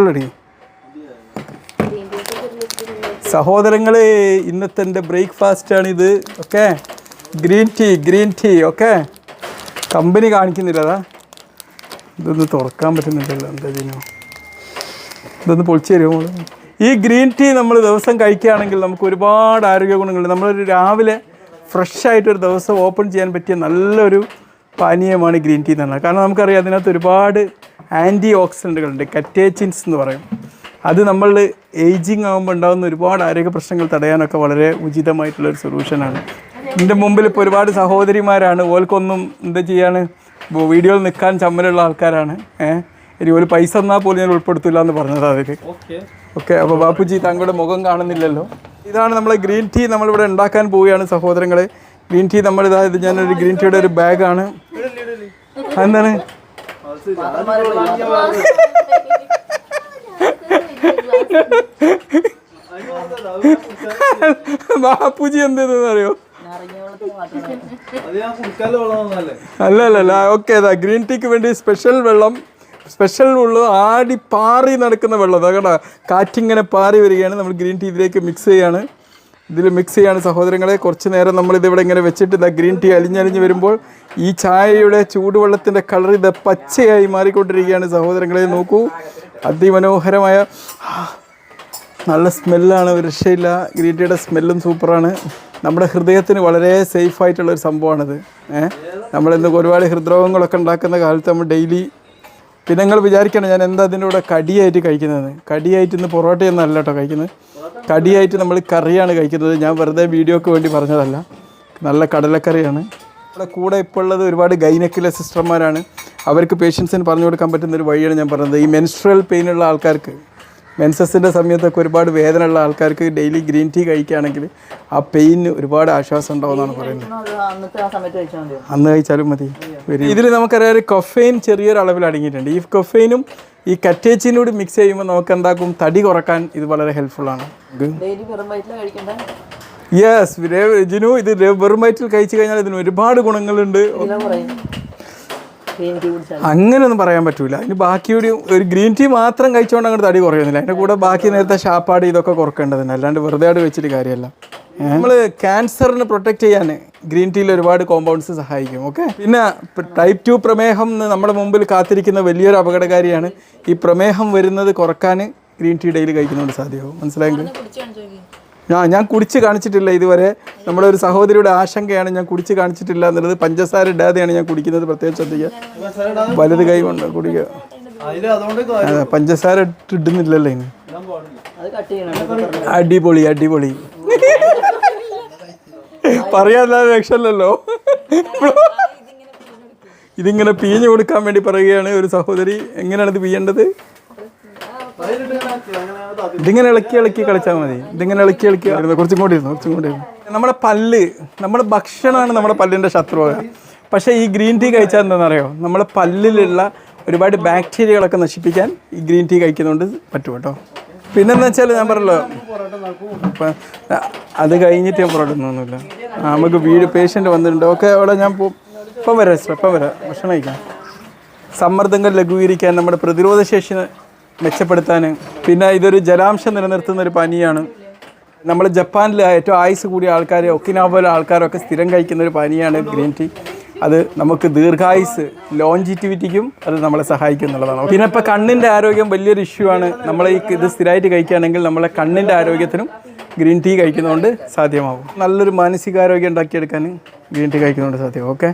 ഉള്ളടി സഹോദരങ്ങളെ ഇന്നത്തെ എന്റെ ബ്രേക്ക്ഫാസ്റ്റാണിത്. Okay? Green tea green tea okay? Company കാണിക്കുന്നില്ല അതാ ഇതൊന്ന് തുറക്കാൻ പറ്റുന്നില്ലല്ലോ എന്താ ചെയ്യുന്നു ഇതൊന്ന് പൊളിച്ചു തരുമോ ഈ ഗ്രീൻ ടീ നമ്മൾ ദിവസം കഴിക്കുകയാണെങ്കിൽ നമുക്ക് ഒരുപാട് ആരോഗ്യ ഗുണങ്ങളുണ്ട്. നമ്മളൊരു രാവിലെ ഫ്രഷ് ആയിട്ടൊരു ദിവസം ഓപ്പൺ ചെയ്യാൻ പറ്റിയ നല്ലൊരു പാനീയമാണ് ഗ്രീൻ ടീ എന്ന് പറഞ്ഞാൽ. കാരണം നമുക്കറിയാം അതിനകത്ത് ഒരുപാട് ആന്റി ഓക്സിഡന്റുകളുണ്ട് കറ്റേച്ചിൻസ് എന്ന് പറയും. അത് നമ്മൾ ഏജിങ് ആകുമ്പോൾ ഉണ്ടാകുന്ന ഒരുപാട് ആരോഗ്യ പ്രശ്നങ്ങൾ തടയാനൊക്കെ വളരെ ഉചിതമായിട്ടുള്ളൊരു സൊല്യൂഷനാണ് എന്റെ മുമ്പിൽ ഇപ്പോൾ ഒരുപാട് സഹോദരിമാരാണ്. ഓൽക്കൊന്നും എന്താ ചെയ്യാണ്? വീഡിയോയിൽ നിൽക്കാൻ ചമ്മലുള്ള ആൾക്കാരാണ്. ഏഹ് ഇനി ഒരു പൈസ എന്നാൽ പോലും ഞാൻ ഉൾപ്പെടുത്തില്ല എന്ന് പറഞ്ഞത് അതിൽ ഓക്കെ. അപ്പോൾ ബാപ്പുജി താങ്കളുടെ മുഖം കാണുന്നില്ലല്ലോ. ഇതാണ് നമ്മളെ ഗ്രീൻ ടീ നമ്മളിവിടെ ഉണ്ടാക്കാൻ പോവുകയാണ് സഹോദരങ്ങളെ. ഗ്രീൻ ടീ നമ്മൾ ഇത് ഞാനൊരു ഗ്രീൻ ടീയുടെ ഒരു ബാഗാണ്. എന്താണ്? ബാപ്പുജി എന്തെന്ന് അറിയോ? വെള്ളമൊന്നുമല്ലേ. അല്ല അല്ല ഓക്കെ അതാ ഗ്രീൻ ടീക്ക് വേണ്ടി സ്പെഷ്യൽ വെള്ളം സ്പെഷ്യൽ ഉള്ളത് ആടി പാറി നടക്കുന്ന വെള്ളം. അതാ കേട്ടോ കാറ്റിങ്ങനെ പാറി വരികയാണ്. നമ്മൾ ഗ്രീൻ ടീ ഇതിലേക്ക് മിക്സ് ചെയ്യാണ്. ഇതിൽ മിക്സ് ചെയ്യാണ്. സഹോദരങ്ങളെ കുറച്ച് നേരം നമ്മളിതിവിടെ ഇങ്ങനെ വെച്ചിട്ട് ഇതാ ഗ്രീൻ ടീ അലിഞ്ഞലിഞ്ഞ് വരുമ്പോൾ ഈ ചായയുടെ ചൂടുവെള്ളത്തിന്റെ കളർ ഇത് പച്ചയായി മാറിക്കൊണ്ടിരിക്കുകയാണ്. സഹോദരങ്ങളെ നോക്കൂ. അതിമനോഹരമായ നല്ല സ്മെല്ലാണ് ഒരു രക്ഷയില്ല. ഗ്രീൻ ടീയുടെ സ്മെല്ലും സൂപ്പറാണ് നമ്മുടെ ഹൃദയത്തിന് വളരെ സേഫ് ആയിട്ടുള്ള ഒരു സംഭവമാണിത്. ഏഹ് നമ്മളിന്ന് ഒരുപാട് ഹൃദ്രോഗങ്ങളൊക്കെ ഉണ്ടാക്കുന്ന കാലത്ത് നമ്മൾ ഡെയിലി പിന്നെ നിങ്ങൾ വിചാരിക്കണം ഞാൻ എന്താ അതിന്റെ കൂടെ കടിയായിട്ട് കഴിക്കുന്നത്? കടിയായിട്ട് ഇന്ന് പൊറോട്ടയൊന്നും അല്ല കേട്ടോ കഴിക്കുന്നത്. കടിയായിട്ട് നമ്മൾ കറിയാണ് കഴിക്കുന്നത്. ഞാൻ വെറുതെ വീഡിയോക്ക് വേണ്ടി പറഞ്ഞതല്ല. നല്ല കടലക്കറിയാണ്. നമ്മുടെ കൂടെ ഇപ്പോൾ ഉള്ളത് ഒരുപാട് ഗൈനക്കിലെ സിസ്റ്റർമാരാണ്. അവർക്ക് പേഷ്യൻസിന് പറഞ്ഞു കൊടുക്കാൻ പറ്റുന്ന ഒരു വഴിയാണ് ഞാൻ പറഞ്ഞത്. ഈ മെൻസ്ട്രൽ പെയിൻ ഉള്ള ആൾക്കാർക്ക് മെൻസസിന്റെ സമയത്തൊക്കെ ഒരുപാട് വേദന ഉള്ള ആൾക്കാർക്ക് ഡെയിലി ഗ്രീൻ ടീ കഴിക്കുകയാണെങ്കിൽ ആ പെയിന് ഒരുപാട് ആശ്വാസം ഉണ്ടാവുമെന്നാണ് പറയുന്നത്. അന്ന് കഴിച്ചാലും മതി. ഇതിൽ നമുക്കറിയാം കൊഫൈൻ ചെറിയൊരു അളവിൽ അടങ്ങിയിട്ടുണ്ട്. ഈ കൊഫൈനും ഈ കറ്റേച്ചിനോട് കൂടി മിക്സ് ചെയ്യുമ്പോൾ നമുക്ക് എന്താക്കും തടി കുറയ്ക്കാൻ ഇത് വളരെ ഹെൽപ്ഫുള്ളാണ് യെസ് ജിനു ഇത് വെറും വയറ്റിൽ കഴിച്ചു കഴിഞ്ഞാൽ ഇതിന് ഒരുപാട് ഗുണങ്ങളുണ്ട്. അങ്ങനെയൊന്നും പറയാൻ പറ്റൂല. അതിന് ബാക്കി ഒരു ഒരു ഗ്രീൻ ടീ മാത്രം കഴിച്ചുകൊണ്ട് അങ്ങോട്ട് തടി കുറയുന്നില്ല. അതിന്റെ കൂടെ ബാക്കി നേരത്തെ ഷാപ്പാട് ഇതൊക്കെ കുറക്കേണ്ടതുണ്ട് അല്ലാണ്ട് വെറുതെ ആയിട്ട് വെച്ചിട്ട് കാര്യമല്ല നമ്മൾ ക്യാൻസറിന് പ്രൊട്ടക്റ്റ് ചെയ്യാൻ ഗ്രീൻ ടീയിൽ ഒരുപാട് കോമ്പൗണ്ട്സ് സഹായിക്കും ഓക്കെ പിന്നെ ടൈപ്പ് ടു പ്രമേഹം എന്ന് നമ്മുടെ മുമ്പിൽ കാത്തിരിക്കുന്ന വലിയൊരു അപകടകാരിയാണ്. ഈ പ്രമേഹം വരുന്നത് കുറയ്ക്കാൻ ഗ്രീൻ ടീ ഡെയിലി കഴിക്കുന്നതുകൊണ്ട് സാധ്യമാവും. മനസ്സിലായെങ്കിൽ ആ ഞാൻ കുടിച്ച് കാണിച്ചിട്ടില്ല ഇതുവരെ. നമ്മുടെ ഒരു സഹോദരിയുടെ ആശങ്കയാണ് ഞാൻ കുടിച്ച് കാണിച്ചിട്ടില്ല എന്നുള്ളത് പഞ്ചസാര ഇടാതെയാണ് ഞാൻ കുടിക്കുന്നത് പ്രത്യേകം ശ്രദ്ധിക്കുക വലത് കൈ കൊണ്ട് കുടിക്കുക അതിൽ അതുകൊണ്ട് അതെ പഞ്ചസാര ഇട്ട് ഇടുന്നില്ലല്ലോ ഇനി. അത് കട്ട് ചെയ്യണം. അടിപൊളി അടിപൊളി. പറയാല്ലാതെ രക്ഷല്ലോ ഇതിങ്ങനെ പീഞ്ഞു കൊടുക്കാൻ വേണ്ടി പറയുകയാണ് ഒരു സഹോദരി. എങ്ങനെയാണ് ഇത് പിയ്യേണ്ടത് അത് ഇതിങ്ങനെ ഇളക്കി ഇളക്കി കളിച്ചാൽ മതി. ഇതിങ്ങനെ ഇളക്കി ഇളക്കി. ഇരുന്നു കുറച്ചും കൂടി ഇരുന്നു കുറച്ചും കൂടി ഇരുന്നു. നമ്മുടെ പല്ല് നമ്മുടെ ഭക്ഷണമാണ് നമ്മുടെ പല്ലിന്റെ ശത്രുവ. പക്ഷേ ഈ ഗ്രീൻ ടീ കഴിച്ചാൽ എന്താണെന്നറിയോ? നമ്മുടെ പല്ലിലുള്ള ഒരുപാട് ബാക്ടീരിയകളൊക്കെ നശിപ്പിക്കാൻ ഈ ഗ്രീൻ ടീ കഴിക്കുന്നതുകൊണ്ട് പറ്റും കേട്ടോ. പിന്നെന്ന് വെച്ചാൽ ഞാൻ പറഞ്ഞല്ലോ അത് കഴിഞ്ഞിട്ട് ഞാൻ പുറത്തുനിന്നൊന്നുമില്ല ഒന്നുമില്ല നമുക്ക് വീട് പേഷ്യന്റ് വന്നിട്ടുണ്ട്. ഓക്കെ അവിടെ ഞാൻ ഇപ്പം വരാം സിസ്റ്റർ ഇപ്പം വരാം. ഭക്ഷണം കഴിക്കാം. സമ്മർദ്ദങ്ങൾ ലഘൂകരിക്കാൻ നമ്മുടെ പ്രതിരോധ ശേഷി മെച്ചപ്പെടുത്താൻ പിന്നെ ഇതൊരു ജലാംശം നിലനിർത്തുന്ന ഒരു പനിയാണ്. നമ്മൾ ജപ്പാനിൽ ഏറ്റവും ആയുസ് കൂടിയ ആൾക്കാർ ഒക്കിനാവോലെ ആൾക്കാരൊക്കെ സ്ഥിരം കഴിക്കുന്ന ഒരു പാനീയമാണ് ഗ്രീൻ ടീ. അത് നമുക്ക് ദീർഘായുസ് ലോഞ്ചിറ്റിവിറ്റിക്കും അത് നമ്മളെ സഹായിക്കും എന്നുള്ളതാണ്. പിന്നെ ഇപ്പോൾ കണ്ണിന്റെ ആരോഗ്യം വലിയൊരു ഇഷ്യൂ ആണ്. നമ്മൾ ഈ ഇത് സ്ഥിരമായിട്ട് കഴിക്കുകയാണെങ്കിൽ നമ്മളെ കണ്ണിന്റെ ആരോഗ്യത്തിനും ഗ്രീൻ ടീ കഴിക്കുന്നതുകൊണ്ട് സാധ്യമാകും നല്ലൊരു മാനസികാരോഗ്യം ഉണ്ടാക്കിയെടുക്കാൻ ഗ്രീൻ ടീ കഴിക്കുന്നതുകൊണ്ട് സാധ്യമാവും. ഓക്കെ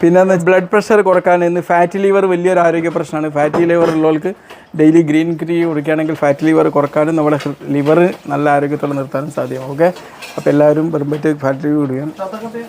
പിന്നെ ബ്ലഡ് പ്രഷർ കുറയ്ക്കാൻ ഇന്ന് ഫാറ്റി ലിവർ വലിയൊരു ആരോഗ്യ പ്രശ്നമാണ്. ഫാറ്റി ലിവർ ഉള്ളവർക്ക് ഡെയിലി ഗ്രീൻ ടീ കുടിക്കുകയാണെങ്കിൽ ഫാറ്റി ലിവർ കുറക്കാനും നമ്മുടെ ലിവർ നല്ല ആരോഗ്യത്തോടെ നിർത്താനും സാധ്യമാവും. ഓക്കെ അപ്പോൾ എല്ലാവരും വെറുമ്പറ്റ് ഫാറ്റി ലിവർ ചത്തക്കത്തെ